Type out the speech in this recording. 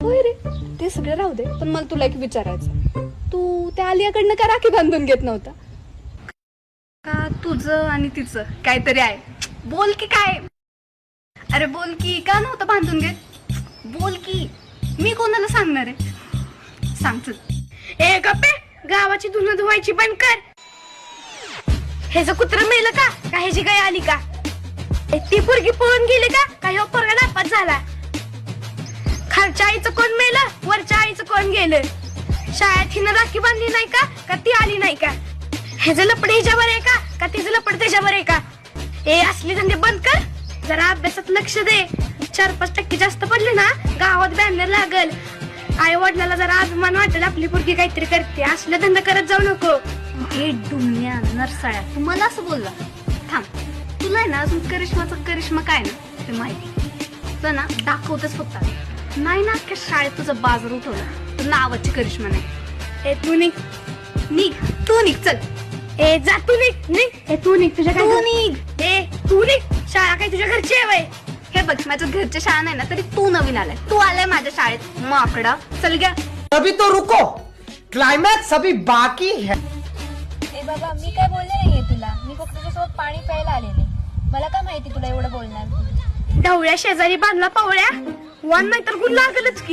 होय रे ते सगळं राहू दे पण मला तुला एक विचारायचं तू त्या आलियाकडनं का राखी बांधून घेत नव्हता? का तुझं आणि तिचं काहीतरी आहे. बोल की काय? अरे बोल की का नव्हतं बांधून घेत? बोल की मी कोणाला सांगणार आहे? सांग ए गप्पे गावाची धुणं धुवायची बंद कर. ह्याचं कुत्र मेलं का? का ह्याची गाय आली का? ए, ती पोरगी पळून गेली का? काही ह्यो पोरगा नापास झाला आईचं कोण मेलं? वरच्या आईचं कोण गेलं? शाळेत हिनं राखी बांधली नाही का? का ती आली नाही का? ह्याचं लपड ह्याच्यावर आहे का? का तिचं लपड त्याच्यावर आहे का? ए असले धंदे बंद कर. जरा अभ्यासात लक्ष दे. चार पाच टक्के जास्त पडले ना गावात बॅनर लागल. आई वडिलाला जरा अभिमान वाटेल आपली पुरगी काहीतरी करते. असले धंदा करत जाऊ नको. हे डुमण्या नरसाळ्या तू मला असं बोलला? थांब. तुला आहे ना अजून करिश्माचा करिश्मा काय ना ते माहिती. तुला ना दाखवतच फक्त. नाही ना अख्ख्या शाळेत तुझं बाजार उठवला. तर नावाची करिश्मा नाही. ए तू निघ. निघ. तू निघ चल. ए जा तू निघ. निघ. ए तू निघ तुझ्या काय तू निघ. ए तू निघ. शाळा काय तुझ्या घरची आहे वय? हे बघ माझ्या घरच्या शाळा नाही ना तरी तू नवीन आलाय. तू आलाय माझ्या शाळेत. माकडा. चल घ्या अभी तो रुको. क्लाइमैक्स अभी बाकी है. ए बाबा मी काय बोलले नाहीये तुला? मी फक्त तुझ्यासोबत पाणी प्यायला आलेले. मला काय माहिती तुला एवढं बोलणार ढवळ्या शेजारी बांधला पावळ्या. ዋና ይጠርጉላ አገለጥኪ።